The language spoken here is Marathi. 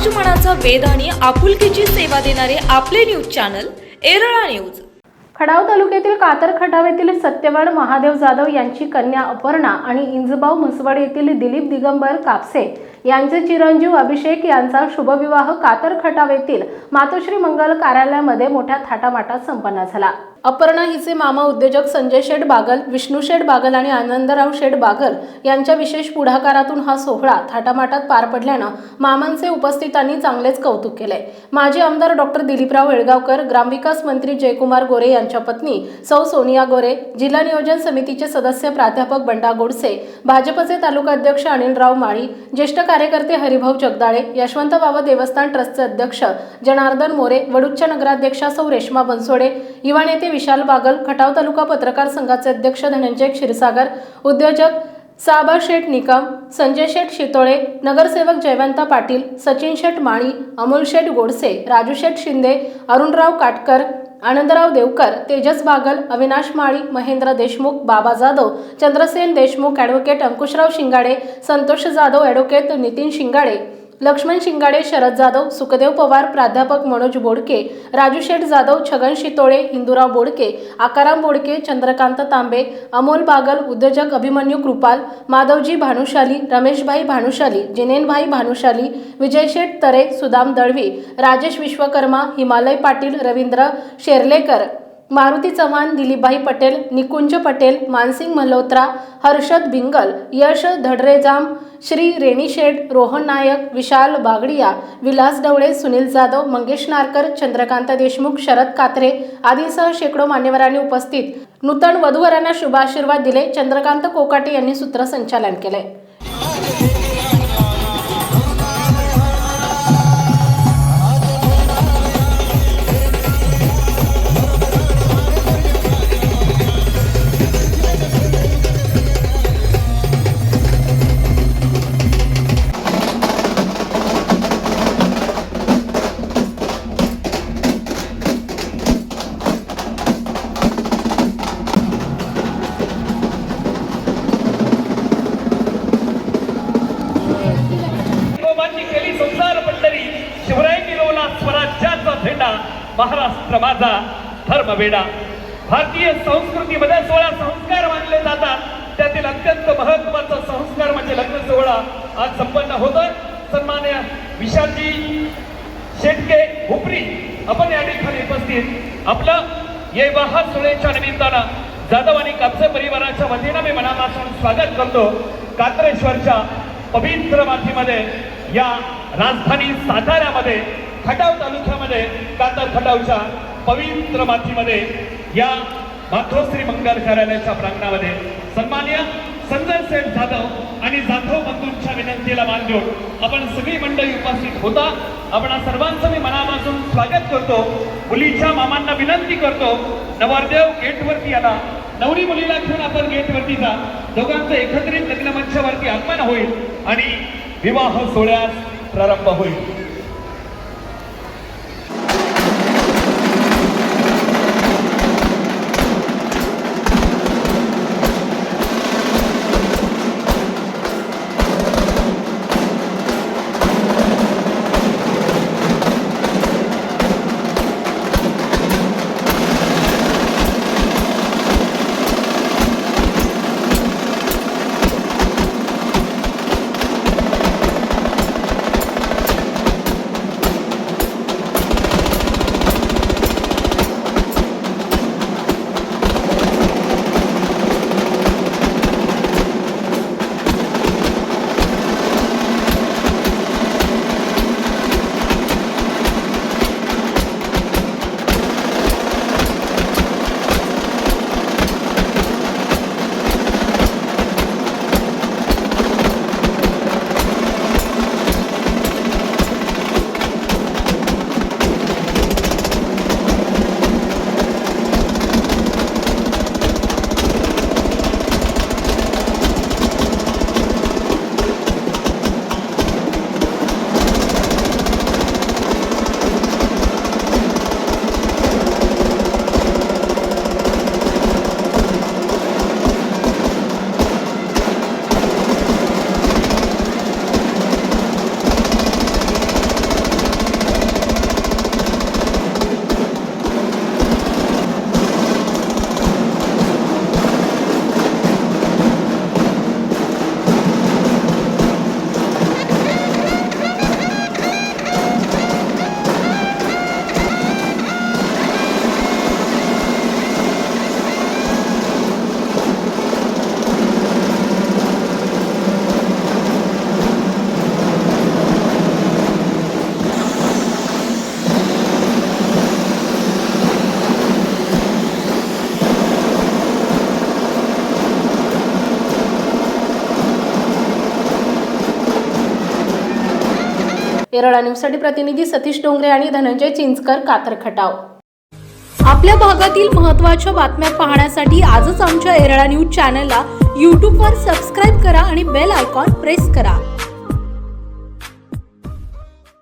समाज मनाचा वेध आणि आपुलकीची सेवा देणारे आपले news channel Erala news. Khadav तालुक्यातील कातर खटाव येथील सत्यवान महादेव जाधव यांची कन्या अपर्णा आणि इंजबाव म्हसवड येथील दिलीप दिगंबर कापसे यांचे चिरंजीव अभिषेक यांचा शुभविवाह कातर खटाव येथील मातोश्री मंगल कार्यालयामध्ये मोठ्या थाटामाटात संपन्न झाला. अपर्णा हिचे मामा उद्योजक संजय शेठ बागल विष्णू शेठ बागल आणि आनंदराव शेठ बागल यांच्या विशेष पुढाकारातून हा सोहळा थाटामाटात पार पडल्यानं मामांचे उपस्थितांनी चांगलेच कौतुक केले. माजी आमदार डॉक्टर दिलीपराव वेळगावकर ग्रामविकास मंत्री जयकुमार गोरे यांच्या पत्नी सौ सोनिया गोरे जिल्हा नियोजन समितीचे सदस्य प्राध्यापक बंडा गोडसे भाजपचे तालुका अध्यक्ष अनिलराव माळी ज्येष्ठ कार्यकर्ते हरिभाऊ जगदाळे यशवंत बाबा देवस्थान ट्रस्टचे अध्यक्ष जनार्दन मोरे वडुच्च नगराध्यक्षा सौ रेश्मा बनसोडे युवा नेते विशाल बागल खटाव तालुका पत्रकार संघाचे अध्यक्ष धनंजय क्षीरसागर उद्योजक साबा शेठ निकम संजय शेठ शितोळे नगरसेवक जयवंता पाटील सचिन शेठ माळी अमोल शेठ गोडसे राजू शेठ शिंदे अरुणराव काटकर आनंदराव देवकर तेजस बागल अविनाश माळी महेंद्र देशमुख बाबा जाधव चंद्रसेन देशमुख ॲडव्होकेट अंकुशराव शिंगाडे संतोष जाधव ॲडव्होकेट नितीन शिंगाडे लक्ष्मण शिंगाडे शरद जाधव सुखदेव पवार प्राध्यापक मनोज बोडके राजू शेठ जाधव छगन शितोळे हिंदुराव बोडके आकाराम बोडके चंद्रकांत तांबे अमोल बागल उद्योजक अभिमन्यू कृपाल माधवजी भानुशाली रमेशभाई भानुशाली जिनेनभाई भानुशाली विजय शेठ तरे सुदाम दळवी राजेश विश्वकर्मा हिमालय पाटील रवींद्र शेर्लेकर मारुती चव्हाण दिलीपभाई पटेल निकुंज पटेल मानसिंग मल्होत्रा हर्षद बिंगल यश धडरेजाम श्री रेणीशेड रोहन नायक विशाल बागडिया विलास ढवळे सुनील जाधव मंगेश नारकर चंद्रकांत देशमुख शरद कात्रे आदींसह शेकडो मान्यवरांनी उपस्थित. नूतन वधूवरांना शुभाशीर्वाद दिले. चंद्रकांत कोकाटे यांनी सूत्रसंचालन केले. महाराष्ट्र माझा धर्म वेडा भारतीय संस्कृतीमध्ये सोळा संस्कार मानले जातात. त्यातील अत्यंत महत्त्वाचा संस्कार म्हणजे लग्न सोहळा. आज संपन्न होतोय. सन्मान्य विशालजी शेटके हुपरी आपण या ठिकाणी उपस्थित. आपलं ये सुळेच्या सोहळ्याच्या निमित्तानं जाधव आणि कापसे परिवाराच्या वतीनं मी मनापासून स्वागत करतो. कात्रेश्वरच्या पवित्र मातीमध्ये या राजधानी साताऱ्यामध्ये खटाव तालुक्यामध्ये कातर खटावच्या पवित्र मातीमध्ये या मातोश्री मंगल कार्यालयाच्या प्रांगणामध्ये सन्मान्य संजय सेठ जाधव आणि जाधव बंधूंच्या विनंतीला मान देऊन आपण सगळी मंडळी उपस्थित होता. आपण सर्वांचं मी मनापासून स्वागत करतो. मुलीच्या मामांना विनंती करतो. नवरदेव गेटवरती आला नवरी मुलीला घेऊन आपण गेटवरती जा. दोघांचं एकत्रित लग्न मंचावरती आगमन होईल आणि विवाह सोहळ्यास प्रारंभ होईल. येरळा न्यूजसाठी प्रतिनिधी सतीश डोंगरे आणि धनंजय चिंचकर कातर खटाव आपल्या भागातील महत्त्वाच्या बातम्या पाहण्यासाठी आजच आमच्या एरळा न्यूज चॅनलला यूट्यूबवर सबस्क्राईब करा आणि बेल आयकॉन प्रेस करा.